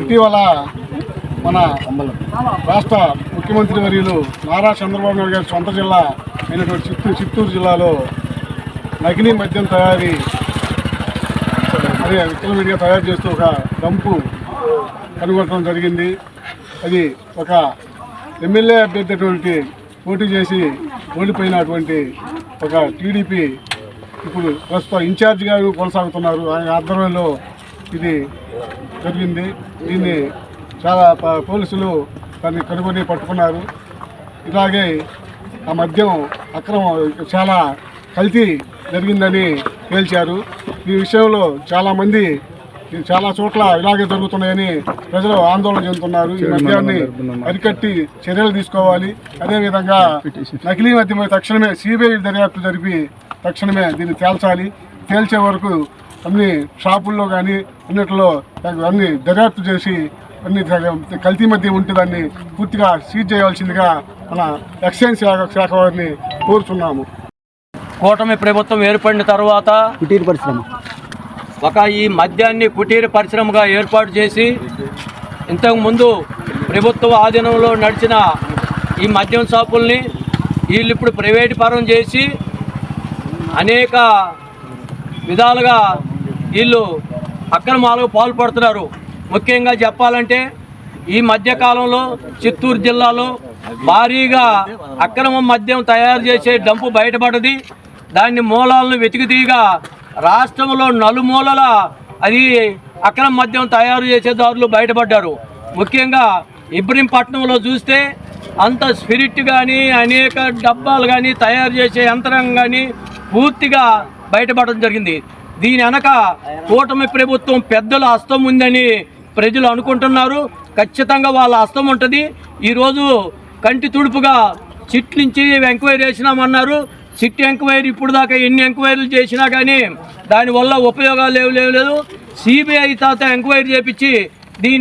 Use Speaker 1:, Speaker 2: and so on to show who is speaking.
Speaker 1: ఇటీవల మన రాష్ట్ర ముఖ్యమంత్రి వర్యులు నారా చంద్రబాబు నాయుడు గారి సొంత జిల్లా అయినటువంటి చిత్తూరు చిత్తూరు జిల్లాలో నకిలీ మద్యం తయారీ అదే మీడియా తయారు చేస్తూ ఒక డంపు కనుగొట్టడం జరిగింది. అది ఒక ఎమ్మెల్యే అభ్యర్థి అటువంటి పోటీ చేసి ఓడిపోయినటువంటి ఒక టీడీపీ ఇప్పుడు ప్రస్తుతం ఇన్ఛార్జిగా కొనసాగుతున్నారు. ఆయన ఆధ్వర్యంలో ఇది జరిగింది. దీన్ని చాలా పోలీసులు దాన్ని కనుగొని పట్టుకున్నారు. ఇలాగే ఆ మద్యం అక్రమం చాలా కల్తీ జరిగిందని తేల్చారు. ఈ విషయంలో చాలామంది చాలా చోట్ల ఇలాగే జరుగుతున్నాయని ప్రజలు ఆందోళన చెందుతున్నారు. ఈ మద్యాన్ని అరికట్టి చర్యలు తీసుకోవాలి. అదేవిధంగా నకిలీ మద్యం తక్షణమే సిబిఐ దర్యాప్తు జరిపి తక్షణమే దీన్ని తేల్చాలి. తేల్చే వరకు అన్ని షాపుల్లో కానీ అన్నిటిలో అన్ని దర్యాప్తు చేసి అన్ని కల్తీ మద్యం ఉంటే దాన్ని పూర్తిగా సీజ్ చేయవలసిందిగా మన ఎక్సైజ్ శాఖ శాఖ వారిని కోరుచున్నాము.
Speaker 2: కూటమి ప్రభుత్వం ఏర్పడిన తర్వాత
Speaker 3: కుటీర పరిశ్రమ.
Speaker 2: ఒక ఈ మద్యాన్ని కుటీర పరిశ్రమగా ఏర్పాటు చేసి ఇంతకు ముందు ప్రభుత్వ ఆధీనంలో నడిచిన ఈ మద్యం షాపుల్ని వీళ్ళు ఇప్పుడు ప్రైవేట్ పరం చేసి అనేక విధాలుగా వీళ్ళు అక్రమాలకు పాల్పడుతున్నారు. ముఖ్యంగా చెప్పాలంటే ఈ మధ్యకాలంలో చిత్తూరు జిల్లాలో భారీగా అక్రమ మద్యం తయారు చేసే డంపు బయటపడది దాన్ని మూలాలను వెతికితీగా రాష్ట్రంలో నలుమూలల అది అక్రమ మద్యం తయారు చేసేదారులు బయటపడ్డారు. ముఖ్యంగా ఇబ్రహీంపట్నంలో చూస్తే అంత స్పిరిట్ కానీ అనేక డబ్బాలు కానీ తయారు చేసే యంత్రం కానీ పూర్తిగా బయటపడడం జరిగింది. దీని వెనక కూటమి ప్రభుత్వం పెద్దల హస్తం ఉందని ప్రజలు అనుకుంటున్నారు. ఖచ్చితంగా వాళ్ళ హస్తం ఉంటుంది. ఈరోజు కంటి తుడుపుగా చిట్ నుంచి ఎంక్వైరీ చేసినామన్నారు. సిట్ ఎంక్వైరీ ఇప్పుడు దాకా ఎన్ని ఎంక్వైరీలు చేసినా కానీ దానివల్ల ఉపయోగాలు లేవు లేవు. లేదు. సిబిఐ తాత ఎంక్వైరీ చేపించి